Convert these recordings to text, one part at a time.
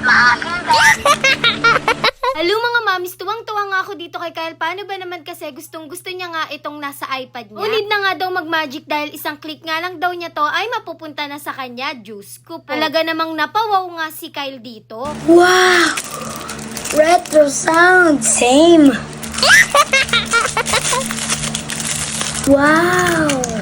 Hello mga mamis, tuwang-tuwa nga ako dito kay Kyle. Paano ba naman kasi gustong gusto niya nga itong nasa iPad niya? Unid na nga daw mag-magic dahil isang click nga lang daw niya to ay mapupunta na sa kanya. Diyos ko po. Talaga namang napawaw nga si Kyle dito. Wow! Retro sound, same. wow!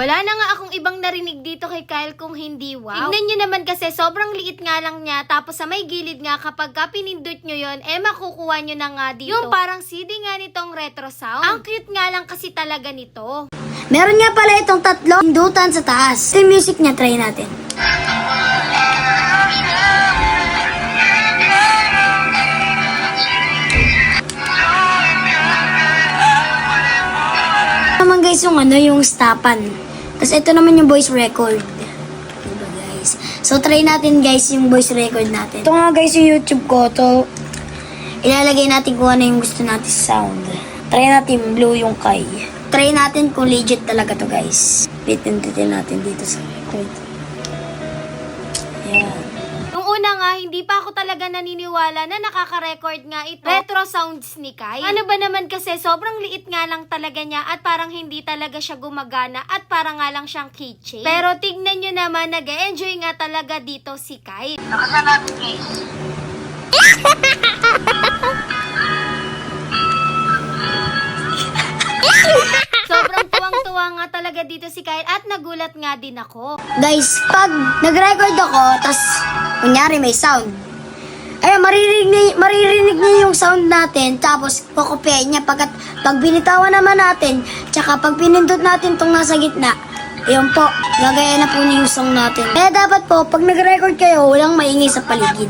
Wala na nga akong ibang narinig dito kay Kyle kung hindi wow. Tignan nyo naman kasi sobrang liit nga lang niya tapos sa may gilid nga kapag ka pinindot nyo yon eh makukuha nyo na nga dito. Yung parang CD nga nitong retro sound. Ang cute nga lang kasi talaga nito. Meron nga pala itong tatlo hindutan sa taas. Ito yung music niya, try natin. naman guys yung ano, yung stapan. Tapos ito naman yung voice record. Diba guys? So try natin guys yung voice record natin. Ito nga guys yung YouTube ko. To ilalagay natin kung ano yung gusto natin sound. Try natin blue yung kay. Try natin kung legit talaga to guys. Pitinditin natin dito sa record. Ayan. Una nga, hindi pa ako talaga naniniwala na nakaka-record nga ito. Retro sounds ni Kai. Ano ba naman kasi sobrang liit nga lang talaga niya at parang hindi talaga siya gumagana at parang nga lang siyang keychain. Pero tignan nyo naman, nag enjoy nga talaga dito si Kai. Nakasan natin guys. Sobrang tuwang-tuwa nga talaga dito si Kyle at nagulat nga din ako. Guys, pag nag-record ako, tas kunyari may sound. Ayun, maririnig, niya- maririnig niya yung sound natin, tapos kukopiahin niya. Pagkat, pag binitawan naman natin, tsaka pag pinindot natin tong nasa gitna, ayun po, gagaya na po niya yung song natin. Kaya dapat po, pag nag-record kayo, walang maingay sa paligid.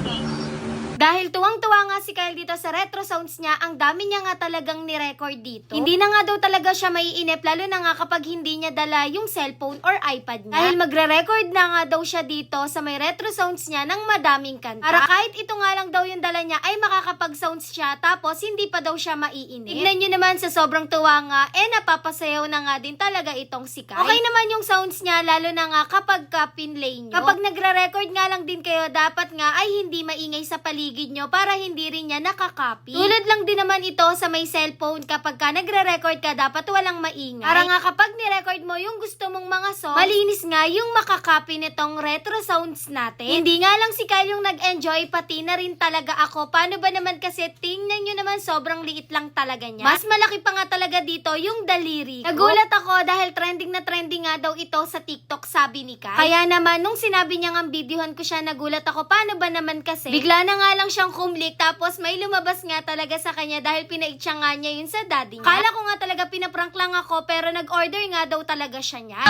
Dahil tuwang-tuwa nga si Kyle dito sa retro sounds niya, ang dami niya nga talagang ni-record dito. Hindi na nga daw talaga siya maiinip, lalo na nga kapag hindi niya dala yung cellphone or iPad niya. Dahil magre-record na nga daw siya dito sa may retro sounds niya ng madaming kanta. Para kahit ito nga lang daw yung dala niya, ay makakapag-sounds siya, tapos hindi pa daw siya maiinip. Tignan nyo naman sa sobrang tuwa nga, eh napapasayaw na nga din talaga itong si Kyle. Okay naman yung sounds niya, lalo na nga kapag ka pinlay nyo. Kapag nagre-record nga lang din kayo, dapat nga ay hindi maingay sa paligid nyo para hindi rin niya nakakopy. Tulad lang din naman ito sa may cellphone kapag ka nagre-record ka, dapat walang maingay. Para nga kapag ni-record mo yung gusto mong mga songs, malinis nga yung makakopy nitong retro sounds natin. Hindi nga lang si Kyle yung nag-enjoy, pati na rin talaga ako. Paano ba naman kasi tingnan nyo naman sobrang liit lang talaga niya. Mas malaki pa nga talaga dito yung daliri ko. Nagulat ako dahil trending na trending nga daw ito sa TikTok sabi ni Kai. Kaya naman nung sinabi niya nga videohan ko siya nagulat ako paano ba naman kasi bigla na nga lang siyang kumlik tapos may lumabas nga talaga sa kanya dahil pinaitsa nga niya yun sa daddy niya. Kala ko nga talaga pinaprank lang ako pero nag-order nga daw talaga siya niya.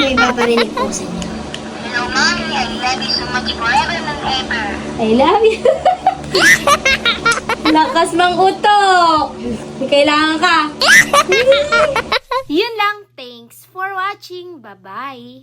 May paparinig po sa inyo. Hello mommy, I love you so much forever and ever. I love you. Lakas mang utok. Kailangan ka. Yun lang. Thanks for watching. Bye-bye.